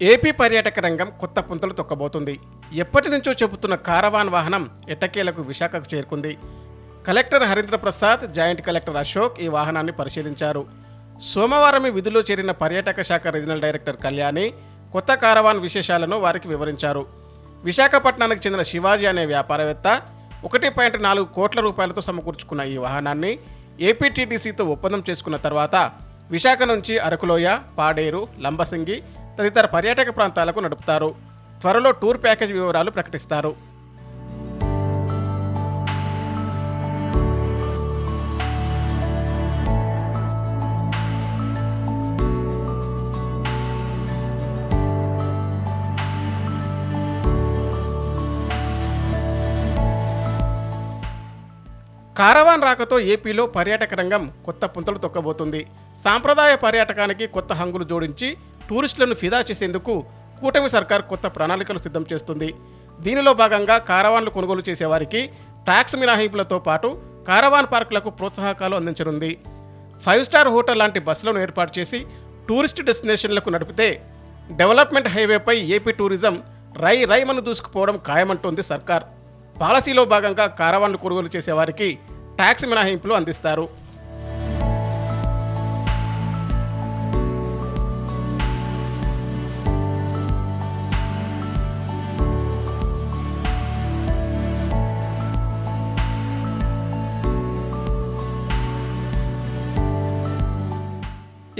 AP పర్యాటక రంగం కొత్త పుంతలు తొక్కబోతుంది. ఎప్పటి నుంచో చెబుతున్న కారవాన్ వాహనం ఎట్టకేలకు విశాఖకు చేరుకుంది. Collector Harindra Prasad joint collector Ashok ఈ వాహనాన్ని పరిశీలించారు. సోమవారం విధుల్లో చేరిన పర్యాటక శాఖ రీజనల్ డైరెక్టర్ కళ్యాణి కొత్త కారవాన్ విశేషాలను వారికి వివరించారు. విశాఖపట్నానికి చెందిన శివాజీ అనే వ్యాపారవేత్త ఒకటి పాయింట్ నాలుగు కోట్ల రూపాయలతో సమకూర్చుకున్న ఈ వాహనాన్ని ఏపీటీడీసీతో ఒప్పందం చేసుకున్న తర్వాత విశాఖ నుంచి అరకులోయ పాడేరు లంబసింగి తదితర పర్యాటక ప్రాంతాలకు నడుపుతారు. త్వరలో టూర్ ప్యాకేజ్ వివరాలు ప్రకటిస్తారు. కారవాన్ రాకతో ఏపీలో పర్యాటక రంగం కొత్త పుంతలు తొక్కబోతుంది. సాంప్రదాయ పర్యాటకానికి కొత్త హంగులు జోడించి టూరిస్టులను ఫిదా చేసేందుకు కూటమి సర్కార్ కొత్త ప్రణాళికలు సిద్ధం చేస్తుంది. దీనిలో భాగంగా కారవాన్లు కొనుగోలు చేసేవారికి ట్యాక్స్ మినహాయింపులతో పాటు కారవాన్ పార్కులకు ప్రోత్సాహకాలు అందించనుంది. ఫైవ్ స్టార్ హోటల్ లాంటి బస్సులను ఏర్పాటు చేసి టూరిస్ట్ డెస్టినేషన్లకు నడిపితే డెవలప్మెంట్ హైవేపై ఏపీ టూరిజం రై రైమను దూసుకుపోవడం ఖాయమంటోంది సర్కార్. పాలసీలో భాగంగా కారవాన్లు కొనుగోలు చేసేవారికి ట్యాక్స్ మినహాయింపులు అందిస్తారు.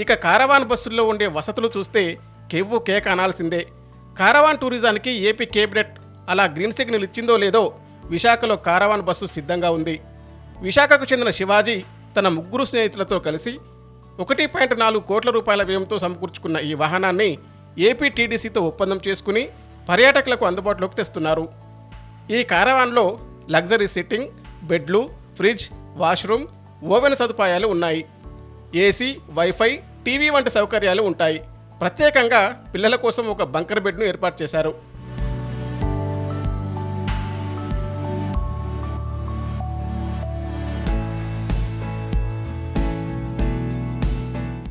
ఇక కారవాన్ బస్సుల్లో ఉండే వసతులు చూస్తే కెవ్వు కేక అనాల్సిందే. కారవాన్ టూరిజానికి ఏపీ కేబినెట్ అలా గ్రీన్ సిగ్నల్ ఇచ్చిందో లేదో విశాఖలో కారవాన్ బస్సు సిద్ధంగా ఉంది. విశాఖకు చెందిన శివాజీ తన ముగ్గురు స్నేహితులతో కలిసి ఒకటి పాయింట్ నాలుగు కోట్ల రూపాయల వ్యయంతో సమకూర్చుకున్న ఈ వాహనాన్ని ఏపీ టీడీసీతో ఒప్పందం చేసుకుని పర్యాటకులకు అందుబాటులోకి తెస్తున్నారు. ఈ కారవాన్లో లగ్జరీ సిట్టింగ్ బెడ్లు ఫ్రిడ్జ్ వాష్రూమ్ ఓవెన్ సదుపాయాలు ఉన్నాయి. ఏసీ వైఫై టీవీ వంటి సౌకర్యాలు ఉంటాయి. ప్రత్యేకంగా పిల్లల కోసం ఒక బంకర్ బెడ్ను ఏర్పాటు చేశారు.